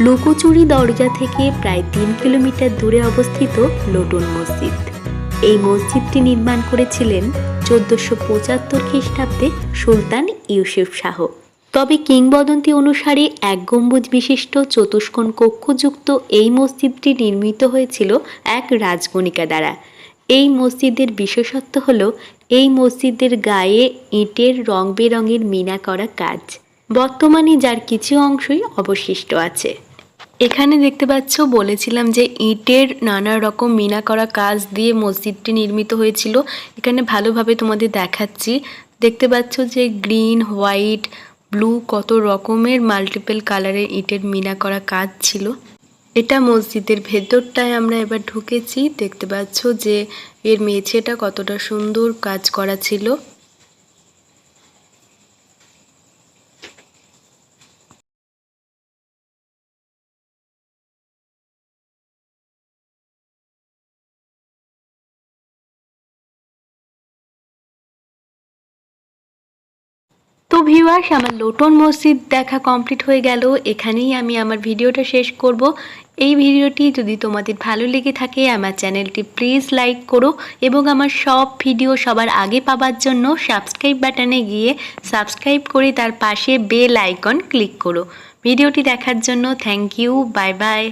লুকোচুরি দরজা থেকে প্রায় তিন কিলোমিটার দূরে অবস্থিত লোটন মসজিদ। এই মসজিদটি নির্মাণ করেছিলেন চোদ্দশো পঁচাত্তর খ্রিস্টাব্দে সুলতান ইউসুফ শাহ। তবে কিংবদন্তি অনুসারে এক গম্বুজ বিশিষ্ট চতুষ্কোণ কক্ষযুক্ত এই মসজিদটি নির্মিত হয়েছিল এক রাজগণিকা দ্বারা। এই মসজিদের বিশেষত্ব হল, এই মসজিদের গায়ে ইটের রং বেরঙের মিনা করা কাজ। বর্তমানে যার কিছু অংশই অবশিষ্ট আছে। এখানে দেখতে পাচ্ছ, বলেছিলাম যে ইটের নানা রকম মিনা করা কাজ দিয়ে মসজিদটি নির্মিত হয়েছিল। এখানে ভালোভাবে তোমাদের দেখাচ্ছি। দেখতে পাচ্ছ যে গ্রিন, হোয়াইট, ব্লু কত রকমের মাল্টিপল কালারের ইটের মিনা করা কাজ ছিল। এটা মসজিদের ভেতরটায় আমরা এবার ঢুকেছি। দেখতে পাচ্ছ যে এর মেঝেটা কতটা সুন্দর কাজ করা ছিল। তো ভিউয়ার্স, আমার লোটন মসজিদ দেখা কমপ্লিট হয়ে গেল। এখানেই আমি আমার ভিডিওটা শেষ করব। এই ভিডিওটি যদি তোমাদের ভালো লেগে থাকে, আমার চ্যানেলটি প্লিজ লাইক করো এবং আমার সব ভিডিও সবার আগে পাবার জন্য সাবস্ক্রাইব বাটনে গিয়ে সাবস্ক্রাইব করে তার পাশে বেল আইকন ক্লিক করো। ভিডিওটি দেখার জন্য থ্যাংক ইউ, বাই বাই।